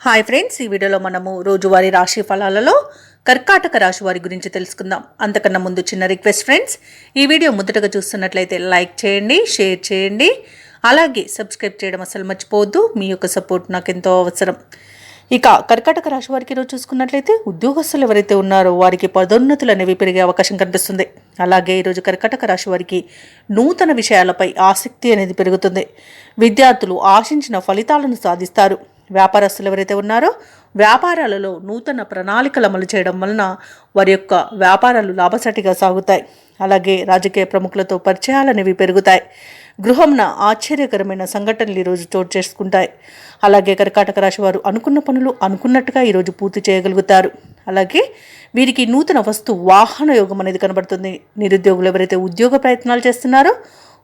Hi friends ఈ వీడియోలో మనము రోజువారీ రాశి ఫలాలలో కర్కాటక రాశి వారి గురించి తెలుసుకుందాం. అంతకన్నా ముందు చిన్న రిక్వెస్ట్ ఫ్రెండ్స్ ఈ వీడియో మొదటగా చూస్తున్నట్లయితే లైక్ చేయండి షేర్ చేయండి. అలాగే సబ్స్క్రైబ్ చేయడం అసలు మర్చిపోవద్దు మీ యొక్క సపోర్ట్ నాకు ఎంతో అవసరం. ఇక కర్కాటక రాశి వారికి ఈరోజు చూసుకున్నట్లయితే ఉద్యోగస్తులు ఎవరైతే ఉన్నారో వారికి పదోన్నతులు అనేవి పెరిగే అవకాశం కనిపిస్తుంది. అలాగే ఈరోజు కర్కాటక రాశి వారికి నూతన విషయాలపై ఆసక్తి అనేది పెరుగుతుంది. విద్యార్థులు ఆశించిన ఫలితాలను సాధిస్తారు. వ్యాపారస్తులు ఎవరైతే ఉన్నారో వ్యాపారాలలో నూతన ప్రణాళికలు అమలు చేయడం వలన వారి యొక్క వ్యాపారాలు లాభసాటిగా సాగుతాయి. అలాగే రాజకీయ ప్రముఖులతో పరిచయాలనేవి పెరుగుతాయి. గృహంన ఆశ్చర్యకరమైన సంఘటనలు ఈరోజు చోటు చేసుకుంటాయి. అలాగే కర్కాటక రాశి వారు అనుకున్న పనులు అనుకున్నట్టుగా ఈరోజు పూర్తి చేయగలుగుతారు. అలాగే వీరికి నూతన వస్తు వాహన యోగం అనేది కనబడుతుంది. నిరుద్యోగులు ఎవరైతే ఉద్యోగ ప్రయత్నాలు చేస్తున్నారో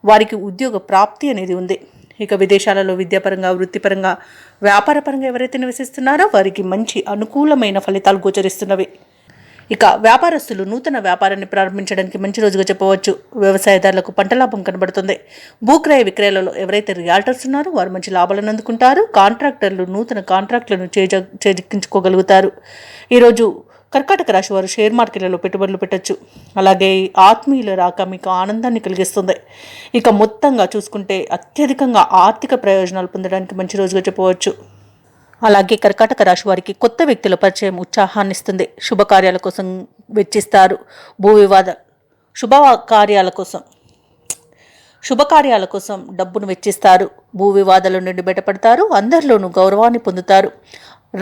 వారికి ఉద్యోగ ప్రాప్తి అనేది ఉంది. ఇక విదేశాలలో విద్యాపరంగా వృత్తిపరంగా వ్యాపారపరంగా ఎవరైతే నివసిస్తున్నారో వారికి మంచి అనుకూలమైన ఫలితాలు గోచరిస్తున్నవి. ఇక వ్యాపారస్తులు నూతన వ్యాపారాన్ని ప్రారంభించడానికి మంచి రోజుగా చెప్పవచ్చు. వ్యవసాయదారులకు పంట లాభం కనబడుతుంది. భూక్రయ విక్రయాలలో ఎవరైతే రియాల్టర్స్ ఉన్నారో వారు మంచి లాభాలను అందుకుంటారు. కాంట్రాక్టర్లు నూతన కాంట్రాక్టులను చేజ చేజిక్కించుకోగలుగుతారు. ఈరోజు కర్కాటక రాశి వారు షేర్ మార్కెట్లలో పెట్టుబడులు పెట్టచ్చు. అలాగే ఆత్మీయుల రాక మీకు ఆనందాన్ని కలిగిస్తుంది. ఇక మొత్తంగా చూసుకుంటే అత్యధికంగా ఆర్థిక ప్రయోజనాలు పొందడానికి మంచి రోజుగా చెప్పవచ్చు. అలాగే కర్కాటక రాశి వారికి కొత్త వ్యక్తుల పరిచయం ఉత్సాహాన్ని ఇస్తుంది. శుభకార్యాల కోసం వెచ్చిస్తారు. భూ వివాద శుభ కార్యాల కోసం శుభకార్యాల కోసం డబ్బును వెచ్చిస్తారు. భూ వివాదాల నుండి బయటపడతారు. అందరిలోనూ గౌరవాన్ని పొందుతారు.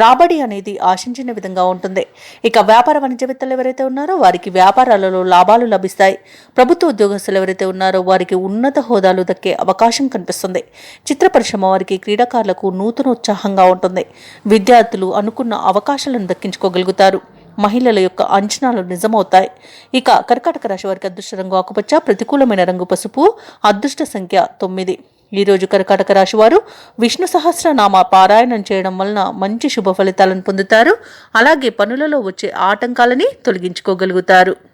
రాబడి అనేది ఆశించిన విధంగా ఉంటుంది. ఇక వ్యాపార వాణిజ్యవేత్తలు ఎవరైతే ఉన్నారో వారికి వ్యాపారాలలో లాభాలు లభిస్తాయి. ప్రభుత్వ ఉద్యోగస్తులు ఎవరైతే ఉన్నారో వారికి ఉన్నత హోదాలు దక్కే అవకాశం కనిపిస్తుంది. చిత్ర పరిశ్రమ వారికి క్రీడాకారులకు నూతన ఉత్సాహంగా ఉంటుంది. విద్యార్థులు అనుకున్న అవకాశాలను దక్కించుకోగలుగుతారు. మహిళల యొక్క అంచనాలు నిజమవుతాయి. ఇక కర్కాటక రాశి వారికి అదృష్ట రంగు ఆకుపచ్చ ప్రతికూలమైన రంగు పసుపు అదృష్ట సంఖ్య తొమ్మిది. ఈరోజు కర్కాటక రాశి వారు విష్ణు సహస్రనామ పారాయణం చేయడం వలన మంచి శుభ ఫలితాలను పొందుతారు. అలాగే పనులలో వచ్చే ఆటంకాలని తొలగించుకోగలుగుతారు.